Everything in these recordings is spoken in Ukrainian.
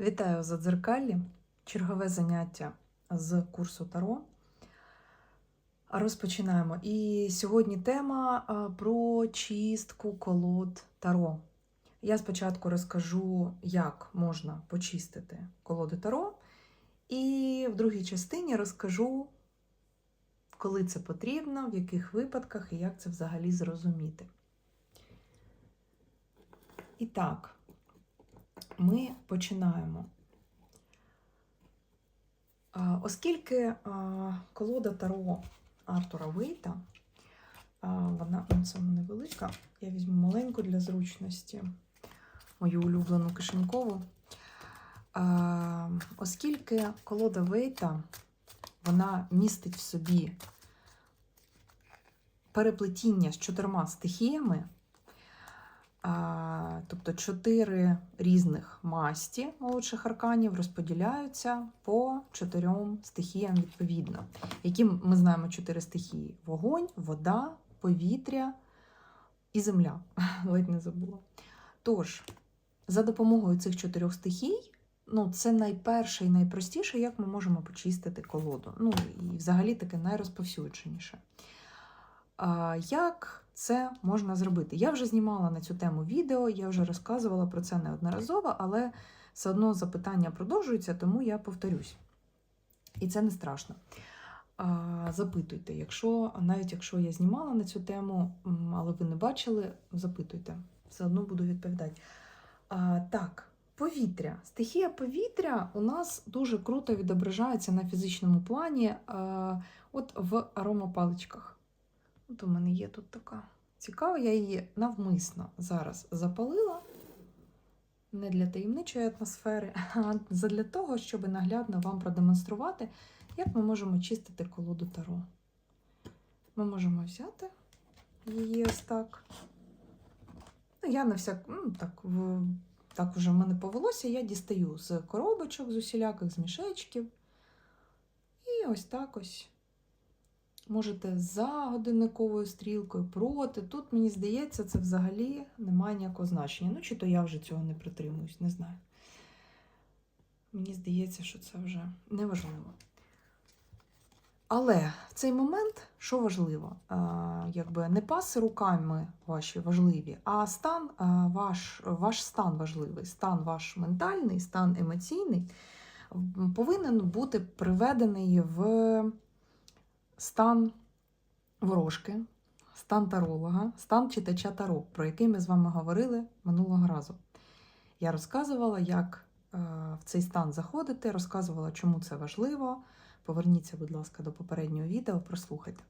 Вітаю за дзеркалі. Чергове заняття з курсу Таро. Розпочинаємо. І сьогодні тема про чистку колод Таро. Я спочатку розкажу, як можна почистити колоди Таро, і в другій частині розкажу, коли це потрібно, в яких випадках і як це взагалі зрозуміти. І так, ми починаємо. Оскільки колода Таро Артура Вейта, вона це невелика, я візьму маленьку для зручності, мою улюблену кишенькову. Оскільки колода Вейта, вона містить в собі переплетіння з чотирма стихіями, Тобто чотири різних масті молодших арканів розподіляються по чотирьом стихіям відповідно. Які ми знаємо чотири стихії: вогонь, вода, повітря і земля. Ледь не забула. Тож, за допомогою цих чотирьох стихій, ну, це найперше і найпростіше, як ми можемо почистити колоду. Ну, і взагалі таке найрозповсюдженіше. Як це можна зробити? Я вже знімала на цю тему відео, я вже розказувала про це неодноразово, але все одно запитання продовжуються, тому я повторюсь. І це не страшно. Запитуйте, якщо, навіть якщо я знімала на цю тему, але ви не бачили, запитуйте, все одно буду відповідати. А, Так, повітря. Стихія повітря у нас дуже круто відображається на фізичному плані, а, от в аромапаличках. От у мене є тут така цікава, я її навмисно зараз запалила. Не для таємничої атмосфери, а для того, щоб наглядно вам продемонструвати, як ми можемо чистити колоду таро. Ми можемо взяти її ось так. Ну, я на всяк, ну, так, в, так вже в мене повелося, я дістаю з коробочок, з усіляких, з мішечків. І ось так ось Можете за годинниковою стрілкою проти. Тут, мені здається, це взагалі не має ніякого значення. Ну, чи то я вже цього не притримуюсь, не знаю. Мені здається, що це вже неважливо. Але в цей момент, що важливо, якби не паси руками ваші важливі, а стан ваш, ваш стан важливий, стан ваш ментальний, стан емоційний повинен бути приведений в стан ворожки, стан таролога, стан читача таро, про який ми з вами говорили минулого разу. Я розказувала, як е, в цей стан заходити, розказувала, чому це важливо. Поверніться, будь ласка, до попереднього відео, прослухайте.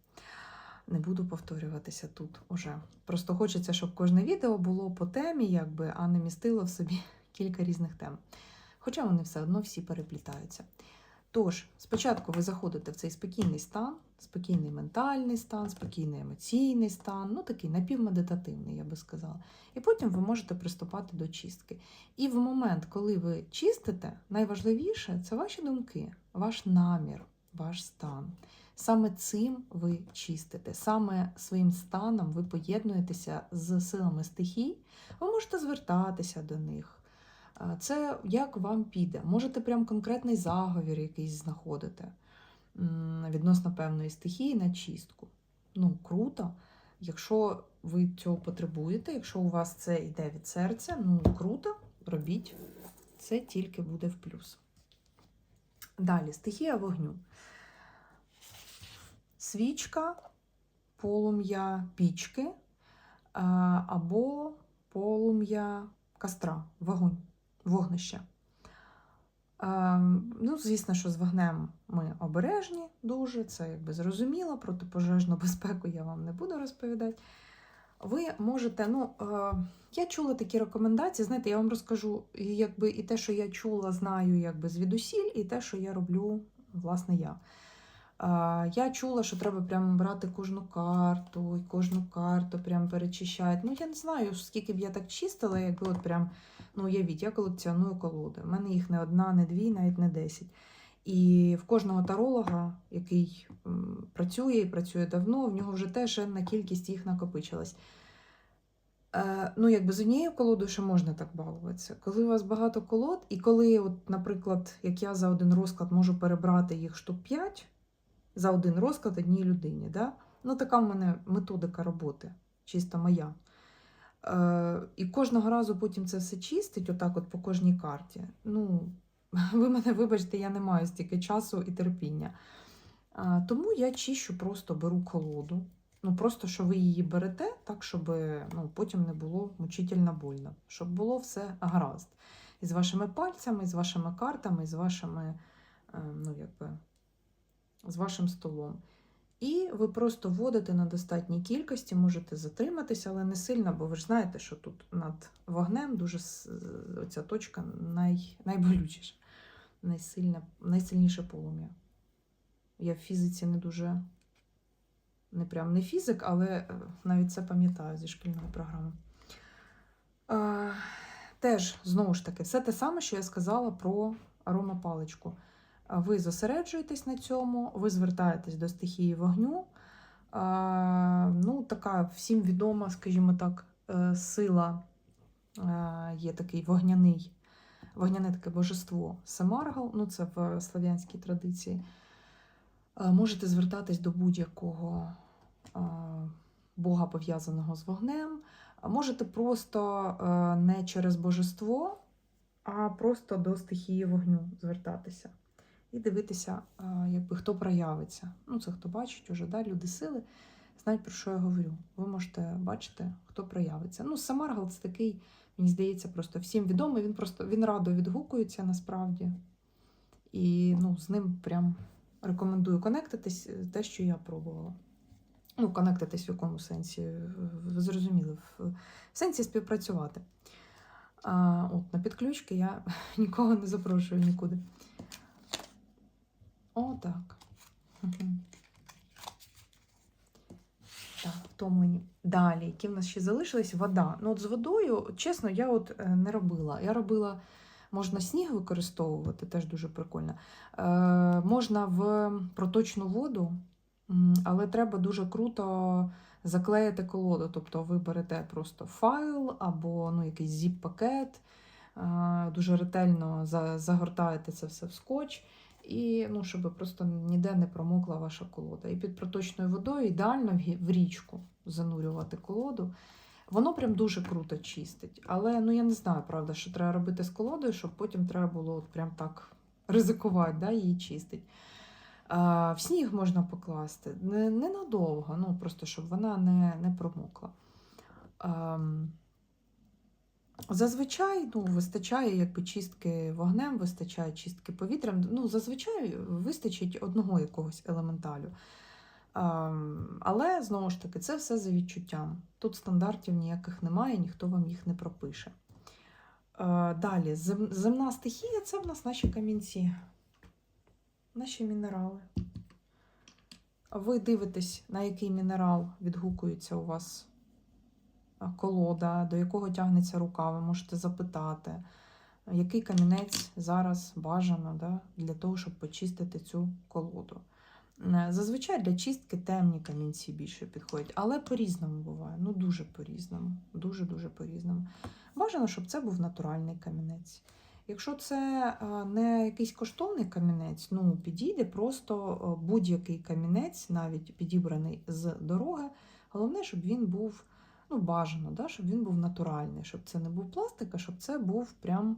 Не буду повторюватися тут уже. Просто хочеться, щоб кожне відео було по темі, якби, а не містило в собі кілька різних тем. Хоча вони все одно всі переплітаються. Тож, спочатку ви заходите в цей спокійний стан, спокійний ментальний стан, спокійний емоційний стан, ну такий напівмедитативний, я би сказала. І потім ви можете приступати до чистки. І в момент, коли ви чистите, найважливіше це ваші думки, ваш намір, ваш стан. Саме цим ви чистите, саме своїм станом ви поєднуєтеся з силами стихій, ви можете звертатися до них. Це як вам піде. Можете прям конкретний заговір якийсь знаходити відносно певної стихії на чистку. Ну, круто. Якщо ви цього потребуєте, якщо у вас це йде від серця, ну круто, робіть. Це тільки буде в плюс. Далі, стихія вогню. Свічка, полум'я пічки або полум'я костра, вогонь вогнища. Ну, Звісно, що з вогнем ми обережні дуже, це якби зрозуміло, про пожежну безпеку я вам не буду розповідати. Ви можете, ну, я чула такі рекомендації, знаєте, я вам розкажу якби і те, що я чула, знаю якби звідусіль, і те, що я роблю, власне, я. Я чула, що треба прямо брати кожну карту, і кожну карту прям перечищати. Ну, я не знаю, скільки б я так чистила, якби от прям, ну, уявіть, я колекціоную колоди. У мене їх не одна, не дві, навіть не десять. І в кожного таролога, який працює і працює давно, в нього вже теж на кількість їх накопичилась. Е, ну, якби з однією колодою ще можна так балуватися. Коли у вас багато колод, і коли, от, наприклад, як я за один розклад можу перебрати їх штук 5 за один розклад одній людині. Да? Ну, така в мене методика роботи, чисто моя. Е, і кожного разу потім це все чистить, отак от по кожній карті. Ну, ви мене вибачте, я не маю стільки часу і терпіння. А, тому я чищу, просто беру колоду. Ну, просто що ви її берете, так, щоб ну, потім не було мучительно больно. Щоб було все гаразд. І з вашими пальцями, і з вашими картами, і з вашими, е, ну, якби, з вашим столом. І ви просто вводите на достатній кількості, можете затриматися, але не сильно, бо ви ж знаєте, що тут над вогнем дуже оця точка най, найболючіша, найсильне, найсильніше полум'я. Я в фізиці не дуже, не прям не фізик, але е, навіть це пам'ятаю зі шкільної програми. Теж, знову ж таки, все те саме, що я сказала про аромапаличку. Ви зосереджуєтесь на цьому, ви звертаєтесь до стихії вогню. Ну, така всім відома, скажімо так, е, сила е, є такий вогняний, вогняне таке божество Семаргал, ну це в слав'янській традиції. Е, Можете звертатись до будь-якого бога, пов'язаного з вогнем. Можете просто не через божество, а просто до стихії вогню звертатися і дивитися, якби хто проявиться. Ну, це хто бачить уже, да, люди сили знають, про що я говорю. Ви можете бачити, хто проявиться. Ну, Самаргал це такий, мені здається, просто всім відомий. Він просто він радо відгукується насправді. І ну, з ним прям рекомендую конектитись, е, те, що я пробувала. Ну, конектитись в якому сенсі, е, ви зрозуміли, в сенсі співпрацювати. А, от, на підключки я нікого не запрошую нікуди. О, так. Так, втомлені. Далі, які в нас ще залишились? Вода. Ну, от з водою, чесно, я от е, не робила. Я робила, можна сніг використовувати, теж дуже прикольно. Е, можна в проточну воду, але треба дуже круто заклеїти колоду. Тобто ви берете просто файл або ну, якийсь зіп-пакет, е, дуже ретельно за- загортаєте це все в скотч. І ну, щоб просто ніде не промокла ваша колода. І під проточною водою ідеально в річку занурювати колоду. Воно прям дуже круто чистить. Але ну я не знаю, правда, що треба робити з колодою, щоб потім треба було от прям так ризикувати, да, її чистить. А, в сніг можна покласти. Не, ненадовго, ну просто щоб вона не, не промокла. Ам, Зазвичай ну, вистачає якби, чистки вогнем, вистачає чистки повітрям. Ну, зазвичай вистачить одного якогось елементалю. Ем, але знову ж таки, це все за відчуттям. Тут стандартів ніяких немає, ніхто вам їх не пропише. Е, далі, зем- земна стихія це в нас наші камінці, наші мінерали. Ви дивитесь, на який мінерал відгукується у вас колода, до якого тягнеться рука, ви можете запитати, який камінець зараз бажано да, для того, щоб почистити цю колоду. Е, Зазвичай для чистки темні камінці більше підходять, але по-різному буває. Ну дуже по-різному. Дуже-дуже по-різному. Бажано, щоб це був натуральний камінець. Якщо це не якийсь коштовний камінець, ну підійде просто будь-який камінець, навіть підібраний з дороги. Головне, щоб він був ну, бажано, да, щоб він був натуральний, щоб це не був пластик, а щоб це був прям,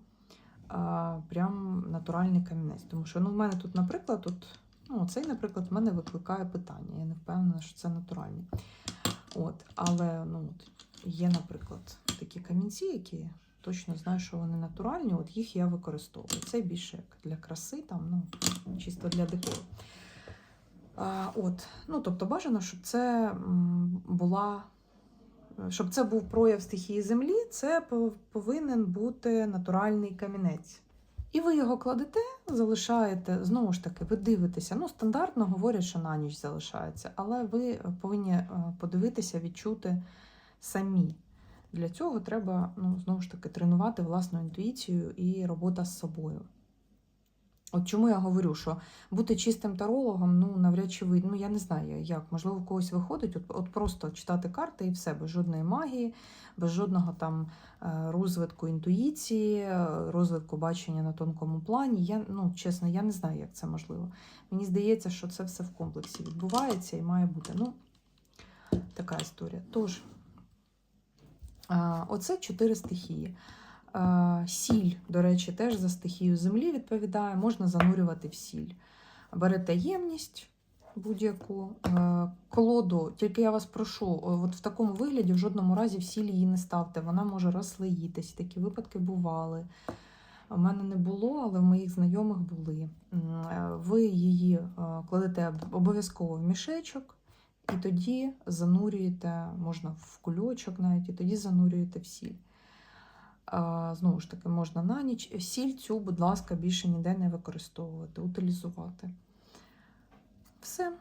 а, прям натуральний камінець. Тому що ну, в мене тут, наприклад, тут, ну, цей, наприклад, в мене викликає питання. Я не впевнена, що це натуральний. От, але ну, от, є, наприклад, такі камінці, які точно знаю, що вони натуральні, от їх я використовую. Це більше як для краси, там, ну, чисто для декору. А, от, ну, тобто бажано, щоб це була щоб це був прояв стихії землі, це повинен бути натуральний камінець. І ви його кладете, залишаєте, знову ж таки, ви дивитеся. Ну, стандартно говорять, що на ніч залишається, але ви повинні е, подивитися, відчути самі. Для цього треба, ну, знову ж таки, тренувати власну інтуїцію і робота з собою. От чому я говорю, що бути чистим тарологом, ну навряд чи ви, ну я не знаю як, можливо, в когось виходить, от, от просто читати карти і все, без жодної магії, без жодного там е, розвитку інтуїції, е, розвитку бачення на тонкому плані. Я, ну, чесно, я не знаю, як це можливо. Мені здається, що це все в комплексі відбувається і має бути. Ну, така історія. Тож, оце чотири стихії. Сіль, до речі, теж за стихію землі відповідає, можна занурювати в сіль. Берете ємність будь-яку колоду, тільки я вас прошу, от в такому вигляді в жодному разі в сіль її не ставте. Вона може розслоїтись. Такі випадки бували. У мене не було, але в моїх знайомих були. Е, Ви її кладете обов'язково в мішечок, і тоді занурюєте, можна в кульочок навіть, і тоді занурюєте в сіль. Знову ж таки, можна на ніч. Сіль цю, будь ласка, більше ніде не використовувати, утилізувати. Все.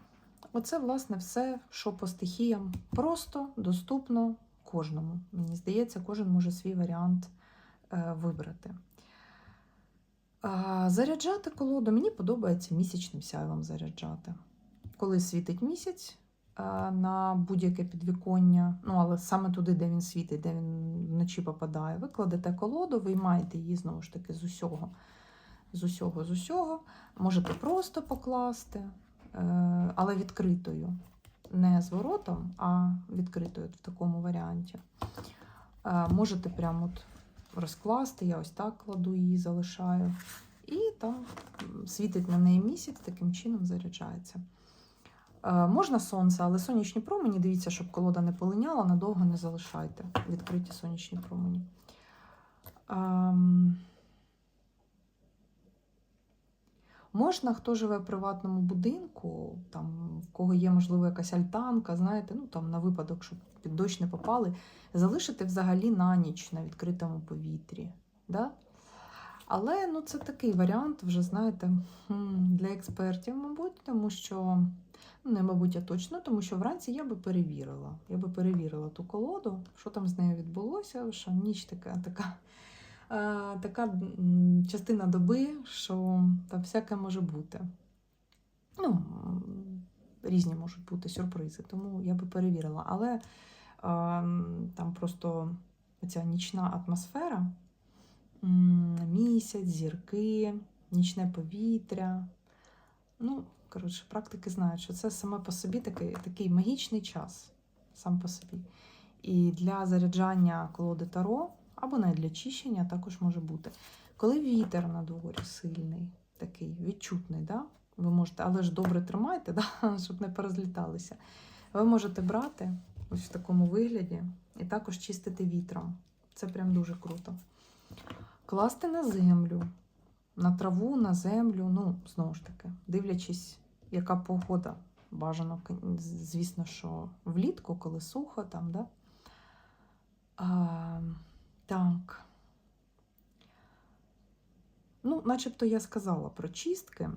Оце, власне, все, що по стихіям. Просто доступно кожному. Мені здається, кожен може свій варіант е, вибрати. Заряджати колоду. Мені подобається місячним сяйвом заряджати. Коли світить місяць на будь-яке підвіконня, ну але саме туди, де він світить, де він вночі попадає, ви кладете колоду, виймаєте її знову ж таки з усього, з усього, з усього. Можете просто покласти, е, але відкритою. Не зворотом, а відкритою в такому варіанті. Е, Можете прямо от розкласти, я ось так кладу її, залишаю. І там світить на неї місяць, таким чином заряджається. Е, Можна сонце, але сонячні промені, дивіться, щоб колода не полиняла, надовго не залишайте відкриті сонячні промені. Ем, Можна, хто живе в приватному будинку, там, в кого є, можливо, якась альтанка, знаєте, ну там на випадок, щоб під дощ не попали, залишити взагалі на ніч на відкритому повітрі. Да? Але ну, це такий варіант, вже знаєте, для експертів, мабуть, тому що, ну, не мабуть, а точно, тому що вранці я би перевірила. Я би перевірила ту колоду, що там з нею відбулося, що ніч така, така, е, така частина доби, що там всяке може бути. Ну, різні можуть бути сюрпризи, тому я би перевірила. Але е, там просто ця нічна атмосфера. Місяць, зірки, нічне повітря. Ну, коротше, практики знають, що це саме по собі такий, такий магічний час, сам по собі. І для заряджання колоди Таро, або навіть для чищення також може бути. Коли вітер на дворі сильний, такий відчутний, да? ви можете, але ж добре тримайте, да? щоб не порозліталися. Ви можете брати ось в такому вигляді і також чистити вітром. Це прям дуже круто класти на землю, на траву, на землю. Ну, знову ж таки, дивлячись, яка погода. Бажано, звісно, що влітку, коли сухо там, да? А, так. Ну, начебто я сказала про чистки,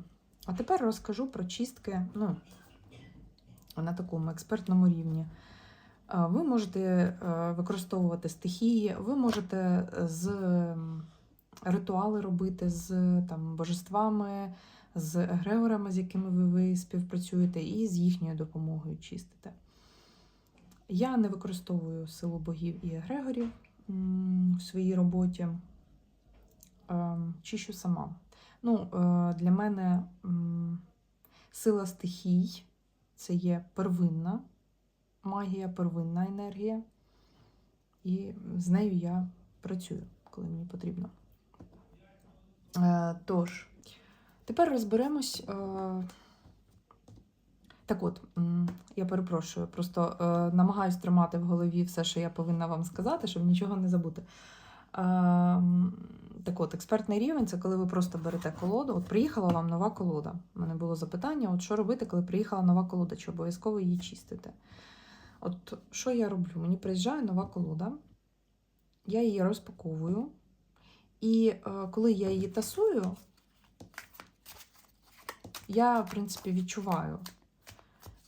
а тепер розкажу про чистки ну, на такому експертному рівні. Ви можете е, використовувати стихії, ви можете з ритуали робити з там, божествами, з егрегорами, з якими ви, ви співпрацюєте, і з їхньою допомогою чистите. Я не використовую силу богів і егрегорів в своїй роботі. Е, Чищу сама. Ну, е, для мене сила стихій це є первинна магія, первинна енергія. І з нею я працюю, коли мені потрібно. Е, Тож, тепер розберемось. е, Так от, я перепрошую, просто е, намагаюсь тримати в голові все, що я повинна вам сказати, щоб нічого не забути. Так от, експертний рівень це коли ви просто берете колоду. От приїхала вам нова колода. У мене було запитання: от що робити, коли приїхала нова колода, чи обов'язково її чистити? От що я роблю? Мені приїжджає нова колода, я її розпаковую. І е, коли я її тасую, я, в принципі, відчуваю,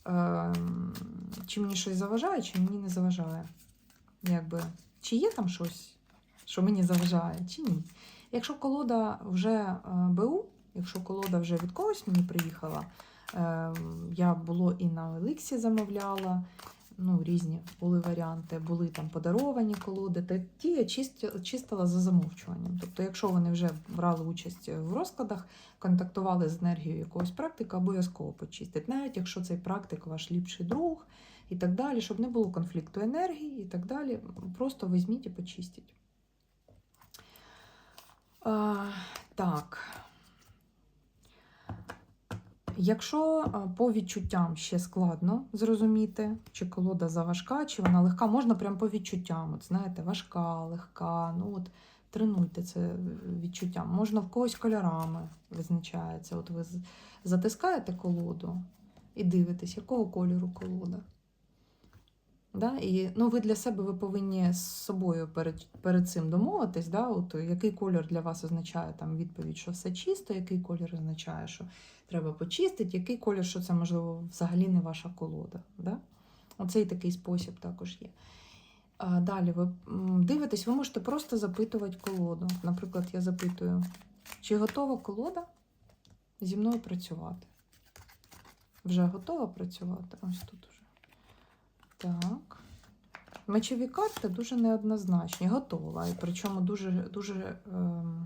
е, чи мені щось заважає, чи мені не заважає. Якби, чи є там щось, що мені заважає, чи ні. Якщо колода вже е, БУ, Якщо колода вже від когось мені приїхала, е, я було і на Еликсі замовляла, ну, різні були варіанти, були там подаровані колоди, та ті я чистила за замовчуванням. Тобто, якщо вони вже брали участь в розкладах, контактували з енергією якогось практика, обов'язково почистить. Навіть якщо цей практик ваш ліпший друг і так далі, щоб не було конфлікту енергії і так далі, просто візьміть і почистіть. А, так. Якщо по відчуттям ще складно зрозуміти, чи колода заважка, чи вона легка, можна прям по відчуттям. От знаєте, важка, легка. Ну от тренуйте це відчуттям. Можна в когось кольорами визначається. От ви затискаєте колоду і дивитесь, якого кольору колода. Да? І, ну, ви для себе ви повинні з собою перед, перед цим домовитись, да? От, який колір для вас означає там, відповідь, що все чисто, який колір означає, що треба почистити, який колір, що це, можливо, взагалі не ваша колода. Да? Оцей такий спосіб також є. А, далі ви дивитесь, ви можете просто запитувати колоду. Наприклад, я запитую, чи готова колода зі мною працювати? Вже готова працювати? Ось тут. Так. Мечові карти дуже неоднозначні, готова. І причому дуже, дуже ем,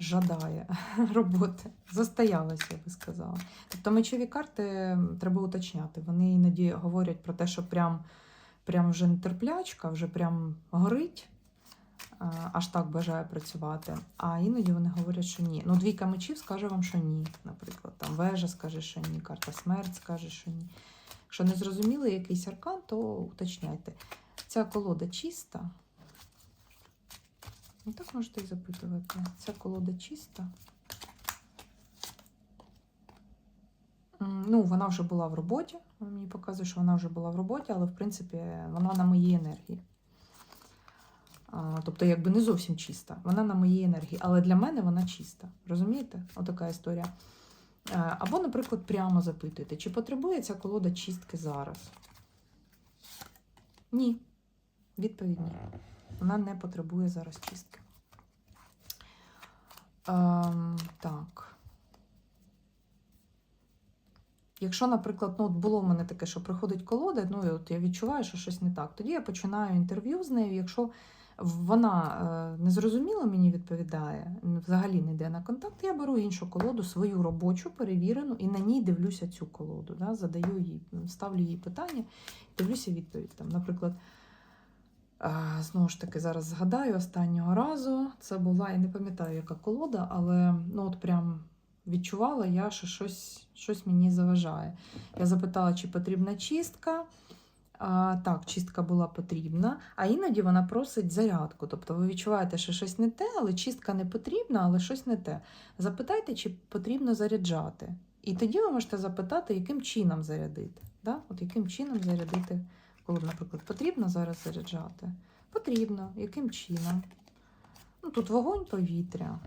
жадає роботи. Застоялася, я би сказала. Тобто мечові карти треба уточняти. Вони іноді говорять про те, що прям, прям вже нетерплячка, вже прям горить, аж так бажає працювати. А іноді вони говорять, що ні. Ну, двійка мечів скаже вам, що ні. Наприклад, там вежа скаже, що ні, карта смерть скаже, що ні. Якщо не зрозуміли якийсь аркан, то уточняйте. Ця колода чиста. Ну, так можете і запитувати. Ця колода чиста. Ну, вона вже була в роботі. Мені показує, що вона вже була в роботі, але в принципі вона на моїй енергії. А, тобто, якби не зовсім чиста. Вона на моїй енергії, але для мене вона чиста. Розумієте? Отака історія. Е, Або, наприклад, прямо запитуєте, чи потребує ця колода чистки зараз? Ні. Відповідь ні. Вона не потребує зараз чистки. Ем, так. Якщо, наприклад, ну, от було в мене таке, що приходить колода, ну і от я відчуваю, що щось не так, тоді я починаю інтерв'ю з нею. Якщо вона е, не зрозуміло мені відповідає, взагалі не йде на контакт, я беру іншу колоду, свою робочу, перевірену, і на ній дивлюся цю колоду. Да, задаю їй, ставлю їй питання, дивлюся відповідь. Там, наприклад, знову ж таки, зараз згадаю останнього разу. Це була, я не пам'ятаю, яка колода, але ну, от прям відчувала я, що щось, щось мені заважає. Я запитала, чи потрібна чистка. А, так, чистка була потрібна, а іноді вона просить зарядку. Тобто ви відчуваєте, що щось не те, але чистка не потрібна, але щось не те. Запитайте, чи потрібно заряджати. І тоді ви можете запитати, яким чином зарядити. Да? От яким чином зарядити, коли, наприклад, потрібно зараз заряджати? Потрібно. Яким чином? Ну, тут вогонь, повітря.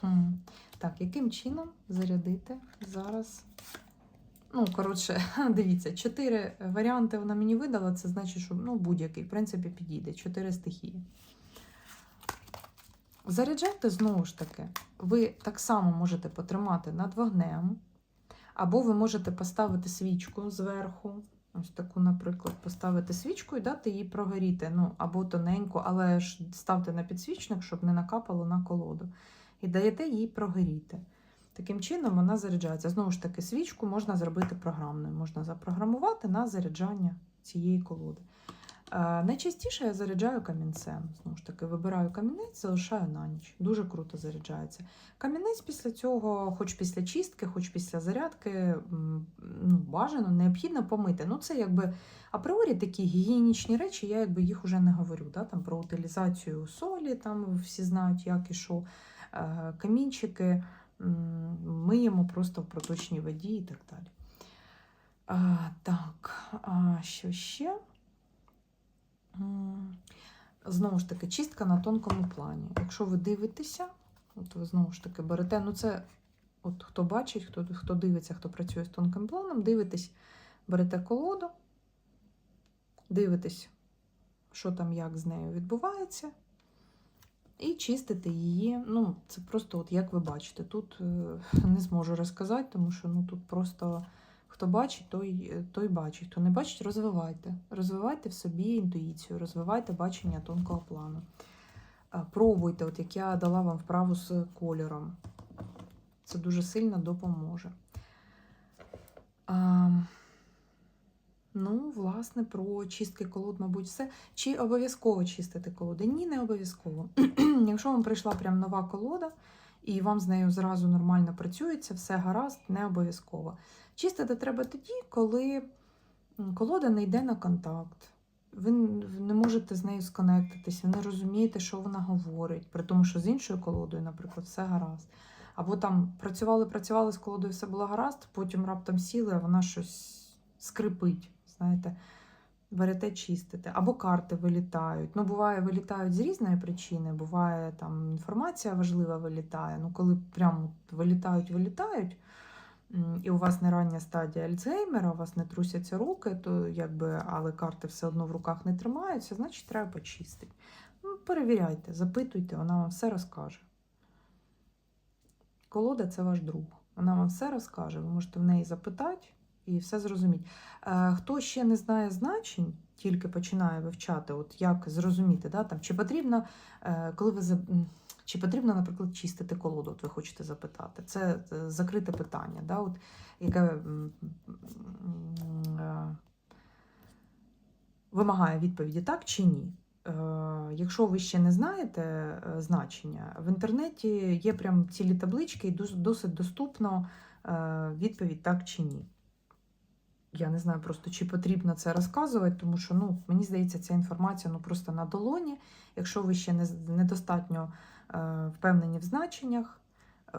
Хм. Так, яким чином зарядити зараз? Ну, коротше, дивіться, чотири варіанти вона мені видала. Це значить, що ну, будь-який, в принципі, підійде. Чотири стихії. Заряджайте знову ж таки. Ви так само можете потримати над вогнем, або ви можете поставити свічку зверху. Ось таку, наприклад, поставити свічку і дати їй прогоріти. Ну, або тоненьку, але ж ставте на підсвічник, щоб не накапало на колоду. І даєте їй прогоріти. Таким чином вона заряджається. Знову ж таки, свічку можна зробити програмною, можна запрограмувати на заряджання цієї колоди. Е, Найчастіше я заряджаю камінцем. Знову ж таки, вибираю камінець, залишаю на ніч. Дуже круто заряджається. Камінець після цього, хоч після чистки, хоч після зарядки, ну, бажано, необхідно помити. Ну, це якби апріорі такі гігієнічні речі, я якби їх уже не говорю. Да? Там про утилізацію солі, там всі знають, як і що. Е, Камінчики миємо просто в проточній воді і так далі. А, так, а що ще? Знову ж таки, чистка на тонкому плані. Якщо ви дивитеся, от ви знову ж таки берете, ну це от хто бачить, хто, хто дивиться, хто працює з тонким планом, дивитесь, берете колоду, дивитесь, що там, як з нею відбувається. І чистити її. Ну, це просто, от як ви бачите, тут е, не зможу розказати, тому що ну, тут просто хто бачить, той, той бачить. Хто не бачить, розвивайте. Розвивайте в собі інтуїцію, розвивайте бачення тонкого плану. Е, Пробуйте, от як я дала вам вправу з кольором. Це дуже сильно допоможе. Ну, власне, про чистки колод, мабуть, все. Чи обов'язково чистити колоди? Ні, не обов'язково. Якщо вам прийшла прям нова колода, і вам з нею зразу нормально працюється, все гаразд, не обов'язково. Чистити треба тоді, коли колода не йде на контакт. Ви не можете з нею сконектитись, ви не розумієте, що вона говорить, при тому, що з іншою колодою, наприклад, все гаразд. Або там працювали, працювали з колодою, все було гаразд, потім раптом сіли, а вона щось скрипить. Знаєте, берете чистите. Або карти вилітають. Ну, буває, вилітають з різної причини. Буває, там інформація важлива вилітає. Ну, коли прямо вилітають, вилітають, і у вас не рання стадія Альцгеймера, у вас не трусяться руки, то якби, але карти все одно в руках не тримаються, значить треба почистити. Ну, перевіряйте, запитуйте, вона вам все розкаже. Колода це ваш друг. Вона вам все розкаже. Ви можете в неї запитати і все зрозуміти. Е, Хто ще не знає значень, тільки починає вивчати, от як зрозуміти, да, там, чи потрібно, е, коли ви чи потрібно, наприклад, чистити колоду, от ви хочете запитати. Це е, закрите питання, да, от, яке вимагає відповіді так чи ні. Якщо ви ще не знаєте значення, в інтернеті є прям цілі таблички, і досить доступно відповідь так чи ні. Я не знаю просто, чи потрібно це розказувати, тому що ну, мені здається, ця інформація ну, просто на долоні. Якщо ви ще не, недостатньо е, впевнені в значеннях, е,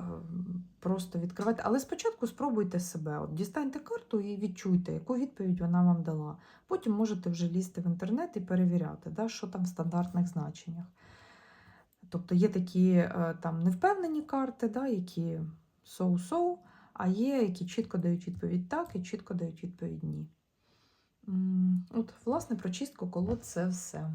просто відкривайте. Але спочатку спробуйте себе. От дістаньте карту і відчуйте, яку відповідь вона вам дала. Потім можете вже лізти в інтернет і перевіряти, да, що там в стандартних значеннях. Тобто є такі е, там невпевнені карти, да, які соу-соу, а є, які чітко дають відповідь так і чітко дають відповідь ні. От, власне, про чистку колод це все.